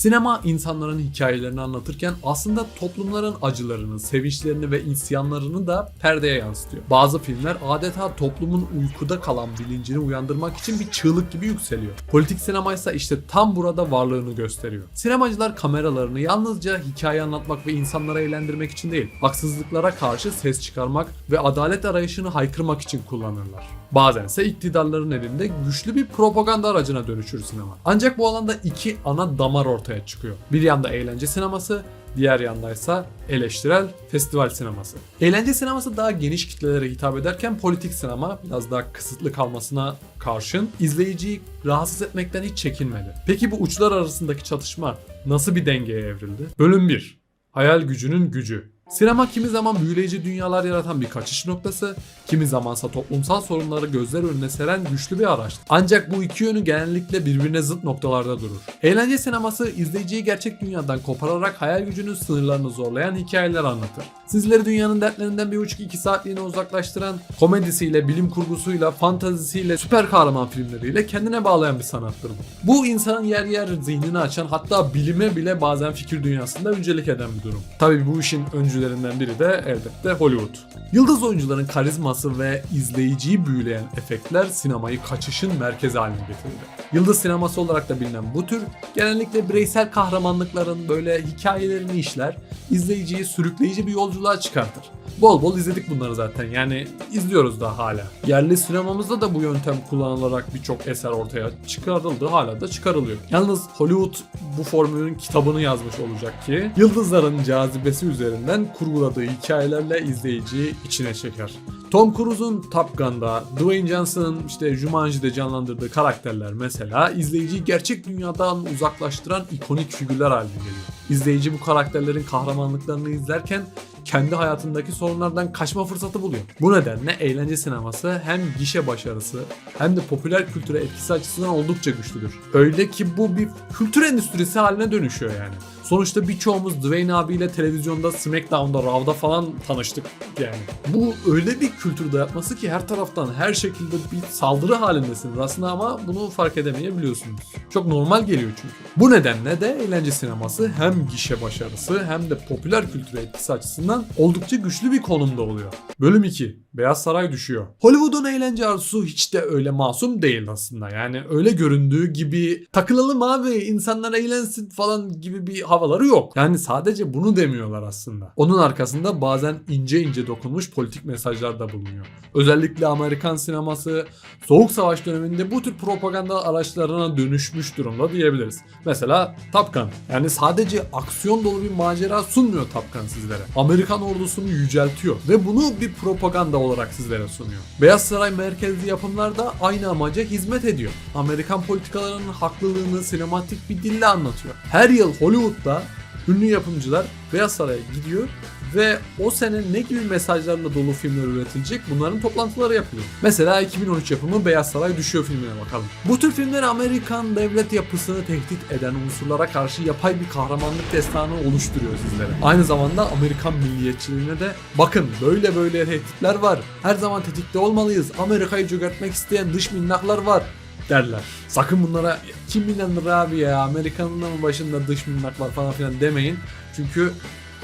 Sinema insanların hikayelerini anlatırken aslında toplumların acılarını, sevinçlerini ve isyanlarını da perdeye yansıtıyor. Bazı filmler adeta toplumun uykuda kalan bilincini uyandırmak için bir çığlık gibi yükseliyor. Politik sinema ise işte tam burada varlığını gösteriyor. Sinemacılar kameralarını yalnızca hikaye anlatmak ve insanları eğlendirmek için değil, haksızlıklara karşı ses çıkarmak ve adalet arayışını haykırmak için kullanırlar. Bazen ise iktidarların elinde güçlü bir propaganda aracına dönüşür sinema. Ancak bu alanda iki ana damar ortaya çıkıyor. Bir yanda eğlence sineması, diğer yandaysa eleştirel festival sineması. Eğlence sineması daha geniş kitlelere hitap ederken politik sinema biraz daha kısıtlı kalmasına karşın izleyiciyi rahatsız etmekten hiç çekinmedi. Peki bu uçlar arasındaki çatışma nasıl bir dengeye evrildi? Bölüm 1. Hayal gücünün gücü. Sinema kimi zaman büyüleyici dünyalar yaratan bir kaçış noktası, kimi zamansa toplumsal sorunları gözler önüne seren güçlü bir araç. Ancak bu iki yönü genellikle birbirine zıt noktalarda durur. Eğlence sineması izleyiciyi gerçek dünyadan kopararak hayal gücünün sınırlarını zorlayan hikayeler anlatır. Sizleri dünyanın dertlerinden bir buçuk iki saatliğine uzaklaştıran, komedisiyle, bilim kurgusuyla, fantazisiyle, süper kahraman filmleriyle kendine bağlayan bir sanattır bu. İnsanın yer yer zihnini açan hatta bilime bile bazen fikir dünyasında öncelik eden bir durum. Tabii bu işin öncülerinden biri de elbette Hollywood. Yıldız oyuncuların karizması ve izleyiciyi büyüleyen efektler sinemayı kaçışın merkezi haline getirdi. Yıldız sineması olarak da bilinen bu tür genellikle bireysel kahramanlıkların böyle hikayelerini işler, izleyiciyi sürükleyici bir yolculuğa çıkartır. Bol bol izledik bunları zaten yani izliyoruz da hala. Yerli sinemamızda da bu yöntem kullanılarak birçok eser ortaya çıkarıldı hala da çıkarılıyor. Yalnız Hollywood bu formülün kitabını yazmış olacak ki yıldızların cazibesi üzerinden kurguladığı hikayelerle izleyiciyi içine çeker. Tom Cruise'un Top Gun'da, Dwayne Johnson'ın işte Jumanji'de canlandırdığı karakterler mesela izleyiciyi gerçek dünyadan uzaklaştıran ikonik figürler haline geliyor. İzleyici bu karakterlerin kahramanlıklarını izlerken kendi hayatındaki sorunlardan kaçma fırsatı buluyor. Bu nedenle eğlence sineması hem gişe başarısı hem de popüler kültüre etkisi açısından oldukça güçlüdür. Öyle ki bu bir kültür endüstrisi haline dönüşüyor yani. Sonuçta birçoğumuz Dwayne abiyle televizyonda SmackDown'da, Raw'da falan tanıştık yani. Bu öyle bir kültür dayatması ki her taraftan her şekilde bir saldırı halindesiniz aslında ama bunu fark edemeyebiliyorsunuz. Çok normal geliyor çünkü. Bu nedenle de eğlence sineması hem gişe başarısı hem de popüler kültüre etkisi açısından oldukça güçlü bir konumda oluyor. Bölüm 2. Beyaz Saray düşüyor. Hollywood'un eğlence arzusu hiç de öyle masum değil aslında. Yani öyle göründüğü gibi takılalım abi insanlar eğlensin falan gibi bir havaları yok. Yani sadece bunu demiyorlar aslında. Onun arkasında bazen ince ince dokunmuş politik mesajlar da bulunuyor. Özellikle Amerikan sineması Soğuk Savaş döneminde bu tür propaganda araçlarına dönüşmüş durumda diyebiliriz. Mesela Top Gun. Yani sadece aksiyon dolu bir macera sunmuyor Top Gun sizlere. Amerikan ordusunu yüceltiyor ve bunu bir propaganda olarak sizlere sunuyor. Beyaz Saray merkezli yapımlar da aynı amaca hizmet ediyor. Amerikan politikalarının haklılığını sinematik bir dille anlatıyor. Her yıl Hollywood'da ünlü yapımcılar Beyaz Saray'a gidiyor ve o sene ne gibi mesajlarla dolu filmler üretilecek bunların toplantıları yapılıyor. Mesela 2013 yapımı Beyaz Saray Düşüyor filmine bakalım. Bu tür filmler Amerikan devlet yapısını tehdit eden unsurlara karşı yapay bir kahramanlık destanı oluşturuyor sizlere. Aynı zamanda Amerikan milliyetçiliğine de bakın böyle böyle tehditler var. Her zaman tetikte olmalıyız. Amerika'yı çökertmek isteyen dış minnaklar var derler. Sakın bunlara kim inanır abi ya Amerikanın başında dış minnaklar falan filan demeyin. Çünkü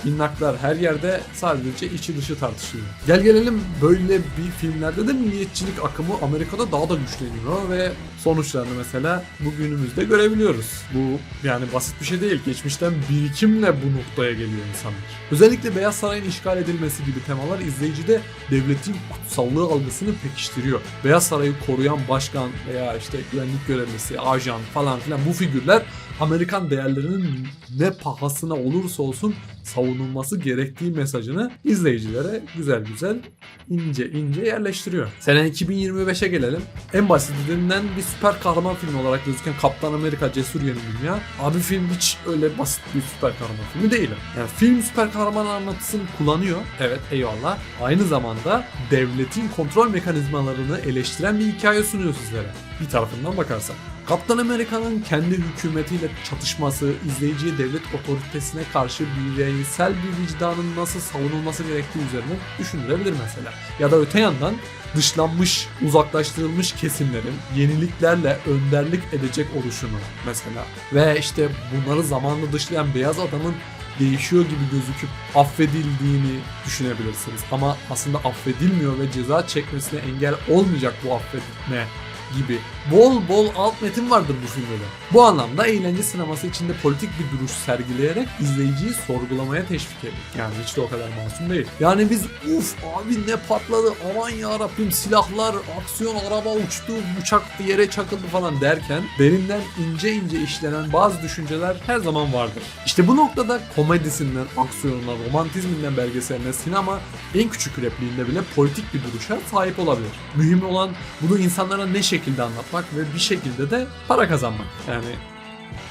minnaklar her yerde sadece içi dışı tartışılıyor. Gel gelelim böyle bir filmlerde de milliyetçilik akımı Amerika'da daha da güçleniyor ve sonuçlarını mesela bugünümüzde görebiliyoruz. Bu yani basit bir şey değil. Geçmişten birikimle bu noktaya geliyor insanlar. Özellikle Beyaz Saray'ın işgal edilmesi gibi temalar izleyicide devletin kutsallığı algısını pekiştiriyor. Beyaz Saray'ı koruyan başkan veya işte güvenlik görevlisi, ajan falan filan bu figürler Amerikan değerlerinin ne pahasına olursa olsun savunulması gerektiği mesajını izleyicilere güzel güzel ince ince yerleştiriyor. Sene 2025'e gelelim. En basitinden bir süper kahraman filmi olarak gözüken Kaptan Amerika Cesur Yeni Dünya. Abi film hiç öyle basit bir süper kahraman filmi değil. Yani film süper kahraman anlatısını kullanıyor. Evet eyvallah. Aynı zamanda devletin kontrol mekanizmalarını eleştiren bir hikaye sunuyor sizlere. Bir tarafından bakarsak. Kaptan Amerika'nın kendi hükümetiyle çatışması, izleyiciye devlet otoritesine karşı bireysel bir vicdanın nasıl savunulması gerektiği üzerine düşünülebilir mesela. Ya da öte yandan dışlanmış, uzaklaştırılmış kesimlerin yeniliklerle önderlik edecek oluşunu mesela. Ve işte bunları zamanla dışlayan beyaz adamın değişiyor gibi gözüküp affedildiğini düşünebilirsiniz. Ama aslında affedilmiyor ve ceza çekmesine engel olmayacak bu affetme gibi bol bol alt metin vardır bu filmde de. Bu anlamda eğlence sineması içinde politik bir duruş sergileyerek izleyiciyi sorgulamaya teşvik ediyor. Yani hiç de o kadar masum değil. Yani biz uf abi ne patladı aman ya Rabbim silahlar, aksiyon, araba uçtu, uçak yere çakıldı falan derken derinden ince ince işlenen bazı düşünceler her zaman vardır. İşte bu noktada komedisinden, aksiyonuna, romantizminden belgeseline sinema en küçük repliğinde bile politik bir duruşa sahip olabilir. Mühim olan bunu insanlara ne şekilde anlatmak ve bir şekilde de para kazanmak. Yani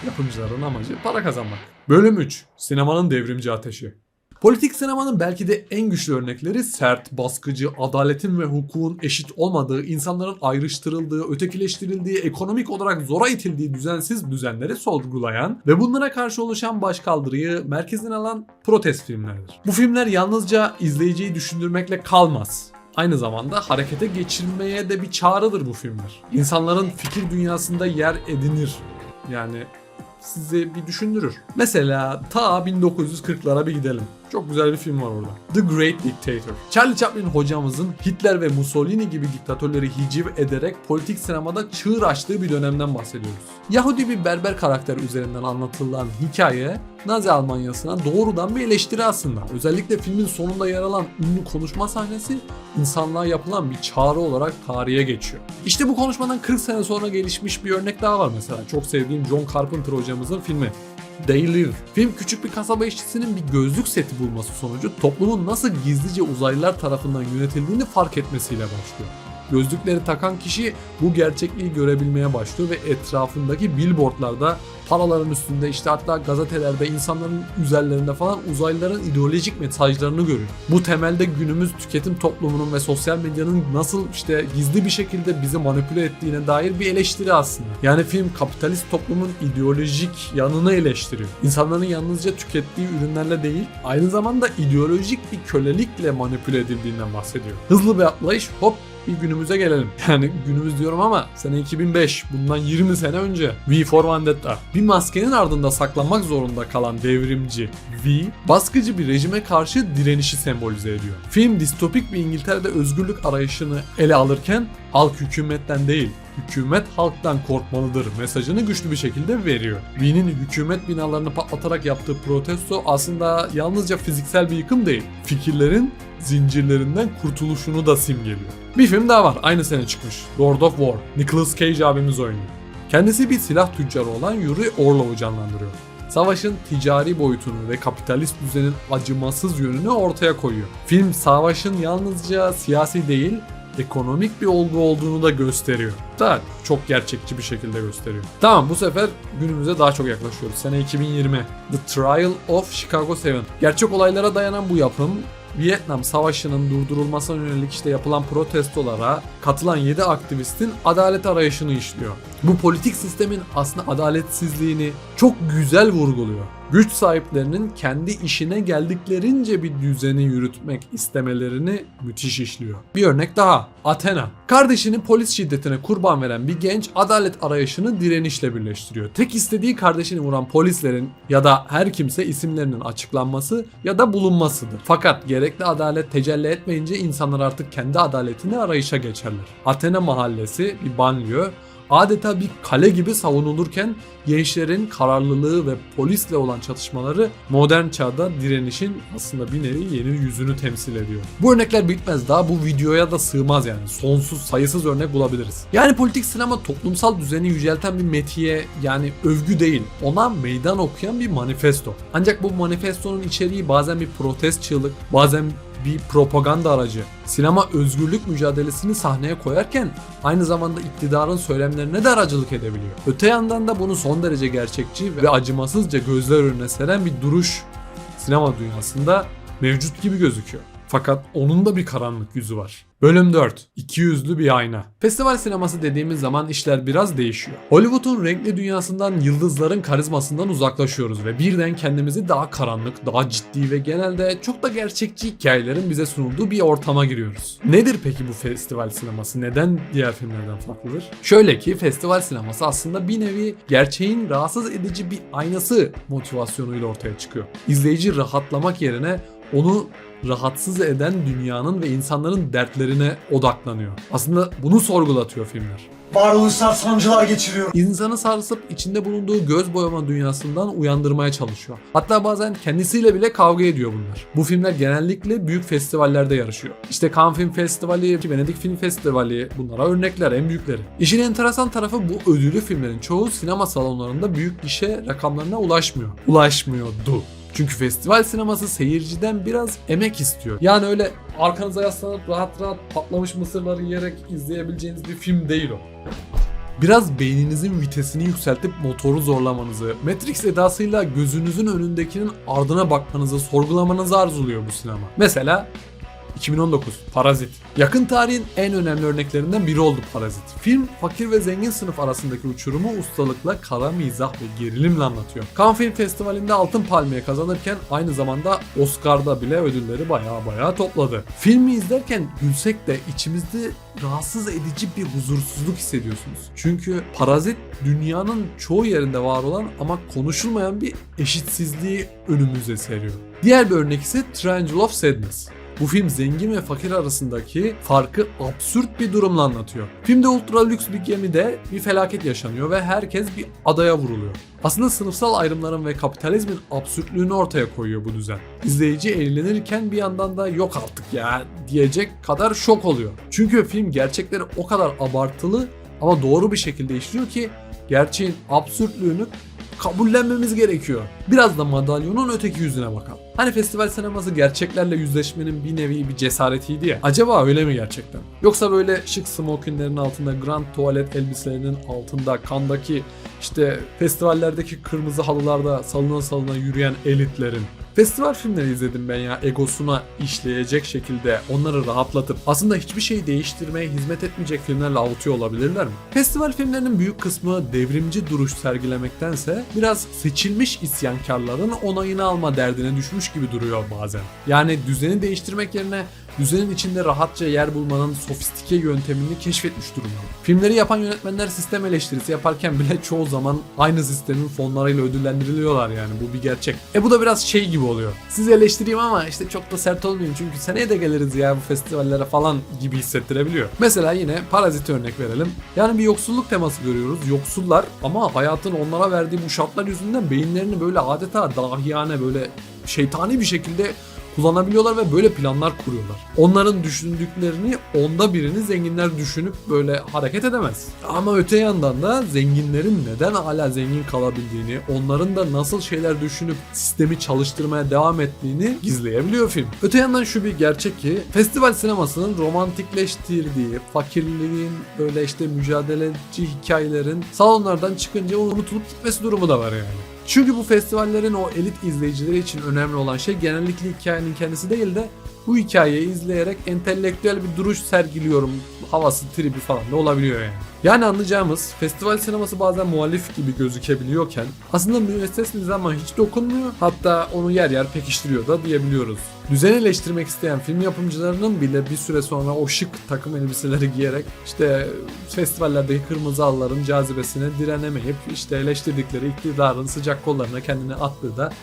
yapımcıların amacı para kazanmak. Bölüm 3. Sinemanın devrimci ateşi. Politik sinemanın belki de en güçlü örnekleri sert, baskıcı, adaletin ve hukukun eşit olmadığı, insanların ayrıştırıldığı, ötekileştirildiği, ekonomik olarak zora itildiği düzensiz düzenleri sorgulayan ve bunlara karşı oluşan başkaldırıyı merkezine alan protest filmlerdir. Bu filmler yalnızca izleyiciyi düşündürmekle kalmaz. Aynı zamanda harekete geçirmeye de bir çağrıdır bu filmler. İnsanların fikir dünyasında yer edinir. Yani sizi bir düşündürür. Mesela ta 1940'lara bir gidelim. Çok güzel bir film var orada. The Great Dictator. Charlie Chaplin hocamızın Hitler ve Mussolini gibi diktatörleri hiciv ederek politik sinemada çığır açtığı bir dönemden bahsediyoruz. Yahudi bir berber karakter üzerinden anlatılan hikaye Nazi Almanyası'na doğrudan bir eleştiri aslında. Özellikle filmin sonunda yer alan ünlü konuşma sahnesi insanlığa yapılan bir çağrı olarak tarihe geçiyor. İşte bu konuşmadan 40 sene sonra gelişmiş bir örnek daha var mesela. Çok sevdiğim John Carpenter hocamızın filmi. Live. Film küçük bir kasaba işçisinin bir gözlük seti bulması sonucu toplumun nasıl gizlice uzaylılar tarafından yönetildiğini fark etmesiyle başlıyor. Gözlükleri takan kişi bu gerçekliği görebilmeye başlıyor ve etrafındaki billboardlarda, paraların üstünde işte hatta gazetelerde, insanların üzerlerinde falan uzaylıların ideolojik mesajlarını görüyor. Bu temelde günümüz tüketim toplumunun ve sosyal medyanın nasıl işte gizli bir şekilde bizi manipüle ettiğine dair bir eleştiri aslında. Yani film kapitalist toplumun ideolojik yanını eleştiriyor. İnsanların yalnızca tükettiği ürünlerle değil, aynı zamanda ideolojik bir kölelikle manipüle edildiğinden bahsediyor. Hızlı bir atlayış hop bir günümüze gelelim. Yani günümüz diyorum ama sene 2005 bundan 20 sene önce V for Vendetta. Bir maskenin ardında saklanmak zorunda kalan devrimci V baskıcı bir rejime karşı direnişi sembolize ediyor. Film distopik bir İngiltere'de özgürlük arayışını ele alırken halk hükümetten değil hükümet halktan korkmalıdır mesajını güçlü bir şekilde veriyor. V'nin hükümet binalarını patlatarak yaptığı protesto aslında yalnızca fiziksel bir yıkım değil, fikirlerin zincirlerinden kurtuluşunu da simgeliyor. Bir film daha var aynı sene çıkmış. Lord of War. Nicolas Cage abimiz oynuyor. Kendisi bir silah tüccarı olan Yuri Orlov'u canlandırıyor. Savaşın ticari boyutunu ve kapitalist düzenin acımasız yönünü ortaya koyuyor. Film savaşın yalnızca siyasi değil, ekonomik bir olgu olduğunu da gösteriyor. Da çok gerçekçi bir şekilde gösteriyor. Tamam bu sefer günümüze daha çok yaklaşıyoruz. Sene 2020. The Trial of Chicago 7. Gerçek olaylara dayanan bu yapım Vietnam Savaşı'nın durdurulmasına yönelik işte yapılan protestolara katılan 7 aktivistin adalet arayışını işliyor. Bu politik sistemin aslında adaletsizliğini çok güzel vurguluyor. Güç sahiplerinin kendi işine geldiklerince bir düzeni yürütmek istemelerini müthiş işliyor. Bir örnek daha. Athena. Kardeşini polis şiddetine kurban veren bir genç adalet arayışını direnişle birleştiriyor. Tek istediği kardeşini vuran polislerin ya da her kimse isimlerinin açıklanması ya da bulunmasıdır. Fakat gerekli adalet tecelli etmeyince insanlar artık kendi adaletini arayışa geçerler. Athena mahallesi bir banliyö adeta bir kale gibi savunulurken gençlerin kararlılığı ve polisle olan çatışmaları modern çağda direnişin aslında bir nevi yeni yüzünü temsil ediyor. Bu örnekler bitmez daha bu videoya da sığmaz yani. Sonsuz sayısız örnek bulabiliriz. Yani politik sinema toplumsal düzeni yücelten bir metiye yani övgü değil. Ona meydan okuyan bir manifesto. Ancak bu manifestonun içeriği bazen bir protest çığlık, bazen bir propaganda aracı. Sinema özgürlük mücadelesini sahneye koyarken aynı zamanda iktidarın söylemlerine de aracılık edebiliyor. Öte yandan da bunu son derece gerçekçi ve acımasızca gözler önüne seren bir duruş sinema dünyasında mevcut gibi gözüküyor. Fakat onun da bir karanlık yüzü var. Bölüm 4. İki yüzlü bir ayna. Festival sineması dediğimiz zaman işler biraz değişiyor. Hollywood'un renkli dünyasından yıldızların karizmasından uzaklaşıyoruz ve birden kendimizi daha karanlık, daha ciddi ve genelde çok da gerçekçi hikayelerin bize sunulduğu bir ortama giriyoruz. Nedir peki bu festival sineması? Neden diğer filmlerden farklıdır? Şöyle ki festival sineması aslında bir nevi gerçeğin rahatsız edici bir aynası motivasyonuyla ortaya çıkıyor. İzleyici rahatlamak yerine onu rahatsız eden dünyanın ve insanların dertlerine odaklanıyor. Aslında bunu sorgulatıyor filmler. Varoluşsal sancılar geçiriyorum. İnsanı sarsıp içinde bulunduğu göz boyama dünyasından uyandırmaya çalışıyor. Hatta bazen kendisiyle bile kavga ediyor bunlar. Bu filmler genellikle büyük festivallerde yarışıyor. İşte Cannes Film Festivali, Venedik Film Festivali bunlara örnekler en büyükleri. İşin enteresan tarafı bu ödüllü filmlerin çoğu sinema salonlarında büyük gişe rakamlarına ulaşmıyor. Ulaşmıyordu. Çünkü festival sineması seyirciden biraz emek istiyor. Yani öyle arkanıza yaslanıp rahat rahat patlamış mısırları yiyerek izleyebileceğiniz bir film değil o. Biraz beyninizin vitesini yükseltip motoru zorlamanızı, Matrix edasıyla gözünüzün önündekinin ardına bakmanızı, sorgulamanızı arzuluyor bu sinema. Mesela 2019 Parazit. Yakın tarihin en önemli örneklerinden biri oldu Parazit. Film fakir ve zengin sınıf arasındaki uçurumu ustalıkla kara mizah ve gerilimle anlatıyor. Cannes Film Festivali'nde Altın Palmiye kazanırken aynı zamanda Oscar'da bile ödülleri baya baya topladı. Filmi izlerken gülsek de içimizde rahatsız edici bir huzursuzluk hissediyorsunuz. Çünkü Parazit dünyanın çoğu yerinde var olan ama konuşulmayan bir eşitsizliği önümüze seriyor. Diğer bir örnek ise Triangle of Sadness. Bu film zengin ve fakir arasındaki farkı absürt bir durumla anlatıyor. Filmde ultra lüks bir gemide bir felaket yaşanıyor ve herkes bir adaya vuruluyor. Aslında sınıfsal ayrımların ve kapitalizmin absürtlüğünü ortaya koyuyor bu düzen. İzleyici eğlenirken bir yandan da yok artık ya diyecek kadar şok oluyor. Çünkü film gerçekleri o kadar abartılı ama doğru bir şekilde işliyor ki gerçeğin absürtlüğünü kabullenmemiz gerekiyor. Biraz da madalyonun öteki yüzüne bakalım. Hani festival sineması gerçeklerle yüzleşmenin bir nevi bir cesaretiydi ya. Acaba öyle mi gerçekten? Yoksa böyle şık smokinlerin altında, grand tuvalet elbiselerinin altında, kandaki işte festivallerdeki kırmızı halılarda salına salına yürüyen elitlerin Festival filmleri izledim ben ya egosuna işleyecek şekilde onları rahatlatıp aslında hiçbir şeyi değiştirmeye hizmet etmeyecek filmlerle avutuyor olabilirler mi? Festival filmlerinin büyük kısmı devrimci duruş sergilemektense biraz seçilmiş isyankarların onayını alma derdine düşmüş gibi duruyor bazen. Yani düzeni değiştirmek yerine düzenin içinde rahatça yer bulmanın sofistike yöntemini keşfetmiş durumda. Filmleri yapan yönetmenler sistem eleştirisi yaparken bile çoğu zaman aynı sistemin fonlarıyla ödüllendiriliyorlar yani bu bir gerçek. E bu da biraz şey gibi oluyor. Sizi eleştireyim ama işte çok da sert olmayayım çünkü seneye de geliriz ya bu festivallere falan gibi hissettirebiliyor. Mesela yine Parazit'e örnek verelim. Yani bir yoksulluk teması görüyoruz. Yoksullar ama hayatın onlara verdiği bu şartlar yüzünden beyinlerini böyle adeta dahiyane böyle şeytani bir şekilde kullanabiliyorlar ve böyle planlar kuruyorlar. Onların düşündüklerini onda birini zenginler düşünüp böyle hareket edemez. Ama öte yandan da zenginlerin neden hala zengin kalabildiğini, onların da nasıl şeyler düşünüp sistemi çalıştırmaya devam ettiğini gizleyebiliyor film. Öte yandan şu bir gerçek ki festival sinemasının romantikleştirdiği, fakirliğin böyle işte mücadeleci hikayelerin salonlardan çıkınca unutulup gitmesi durumu da var yani. Çünkü bu festivallerin o elit izleyicileri için önemli olan şey genellikle hikayenin kendisi değil de bu hikayeyi izleyerek entelektüel bir duruş sergiliyorum havası, tribi falan da olabiliyor yani. Yani anlayacağımız festival sineması bazen muhalif gibi gözükebiliyorken aslında müesses nizama hiç dokunmuyor hatta onu yer yer pekiştiriyor da diyebiliyoruz. Düzen eleştirmek isteyen film yapımcılarının bile bir süre sonra o şık takım elbiseleri giyerek işte festivallerdeki kırmızı halıların cazibesine direnemeyip işte eleştirdikleri iktidarın sıcak kollarına kendini attığı da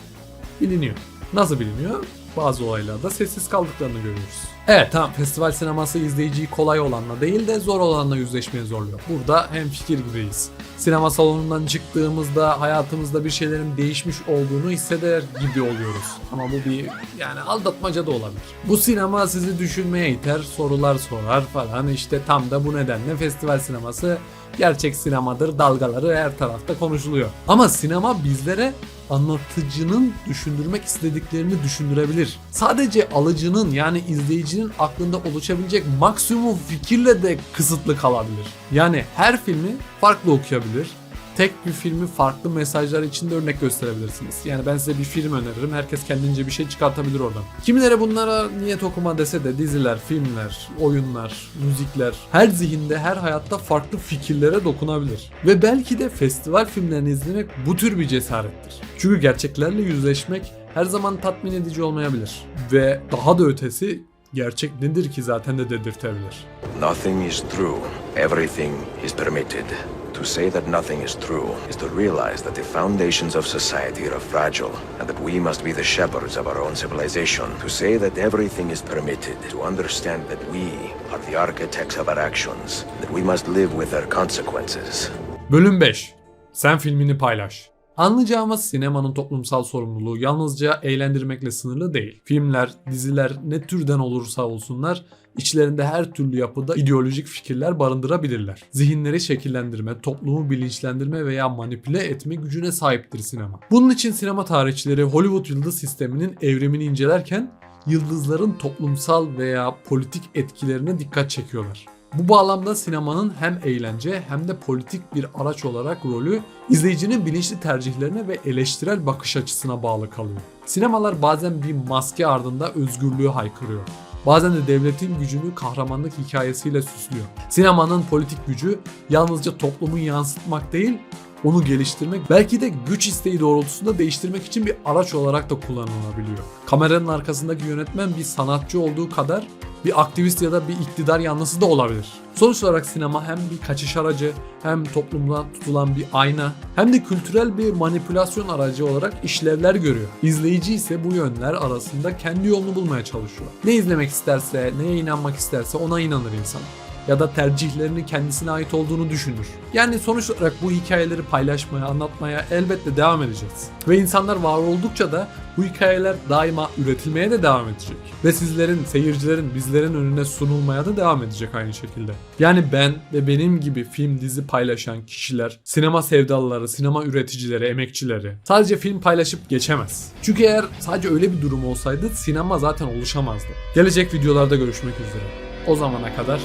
biliniyor. Nasıl biliniyor? Bazı olaylarda sessiz kaldıklarını görüyoruz. Evet tamam festival sineması izleyiciyi kolay olanla değil de zor olanla yüzleşmeye zorluyor. Burada hem fikir gibiyiz. Sinema salonundan çıktığımızda hayatımızda bir şeylerin değişmiş olduğunu hisseder gibi oluyoruz. Ama bu bir yani aldatmaca da olabilir. Bu sinema sizi düşünmeye iter, sorular sorar falan işte tam da bu nedenle festival sineması gerçek sinemadır dalgaları her tarafta konuşuluyor. Ama sinema bizlere anlatıcının düşündürmek istediklerini düşündürebilir. Sadece alıcının yani izleyicinin aklında oluşabilecek maksimum fikirle de kısıtlı kalabilir. Yani her filmi farklı okuyabilir, tek bir filmi farklı mesajlar içinde örnek gösterebilirsiniz. Yani ben size bir film öneririm. Herkes kendince bir şey çıkartabilir oradan. Kimileri bunlara niyet okuma dese de diziler, filmler, oyunlar, müzikler her zihinde, her hayatta farklı fikirlere dokunabilir. Ve belki de festival filmlerini izlemek bu tür bir cesarettir. Çünkü gerçeklerle yüzleşmek her zaman tatmin edici olmayabilir. Ve daha da ötesi gerçek nedir ki zaten de dedirtebilir. Nothing is true. Everything is permitted. To say that nothing is true is to realize that the foundations of society are fragile and that we must be the shepherds of our own civilization. To say that everything is permitted, to understand that we are the architects of our actions, that we must live with their consequences. Bölüm 5. Sen filmini paylaş. Anlayacağımız sinemanın toplumsal sorumluluğu yalnızca eğlendirmekle sınırlı değil. Filmler, diziler ne türden olursa olsunlar içlerinde her türlü yapıda ideolojik fikirler barındırabilirler. Zihinleri şekillendirme, toplumu bilinçlendirme veya manipüle etme gücüne sahiptir sinema. Bunun için sinema tarihçileri Hollywood yıldız sisteminin evrimini incelerken yıldızların toplumsal veya politik etkilerine dikkat çekiyorlar. Bu bağlamda sinemanın hem eğlence hem de politik bir araç olarak rolü izleyicinin bilinçli tercihlerine ve eleştirel bakış açısına bağlı kalıyor. Sinemalar bazen bir maske ardında özgürlüğü haykırıyor. Bazen de devletin gücünü kahramanlık hikayesiyle süslüyor. Sinemanın politik gücü yalnızca toplumu yansıtmak değil, onu geliştirmek, belki de güç isteği doğrultusunda değiştirmek için bir araç olarak da kullanılabiliyor. Kameranın arkasındaki yönetmen bir sanatçı olduğu kadar bir aktivist ya da bir iktidar yanlısı da olabilir. Sonuç olarak sinema hem bir kaçış aracı, hem toplumdan tutulan bir ayna, hem de kültürel bir manipülasyon aracı olarak işlevler görüyor. İzleyici ise bu yönler arasında kendi yolunu bulmaya çalışıyor. Ne izlemek isterse, neye inanmak isterse ona inanır insan ya da tercihlerini kendisine ait olduğunu düşünür. Yani sonuç olarak bu hikayeleri paylaşmaya, anlatmaya elbette devam edeceğiz. Ve insanlar var oldukça da bu hikayeler daima üretilmeye de devam edecek. Ve sizlerin, seyircilerin, bizlerin önüne sunulmaya da devam edecek aynı şekilde. Yani ben ve benim gibi film, dizi paylaşan kişiler, sinema sevdalıları, sinema üreticileri, emekçileri sadece film paylaşıp geçemez. Çünkü eğer sadece öyle bir durum olsaydı sinema zaten oluşamazdı. Gelecek videolarda görüşmek üzere. O zamana kadar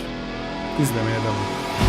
izlemeye devam.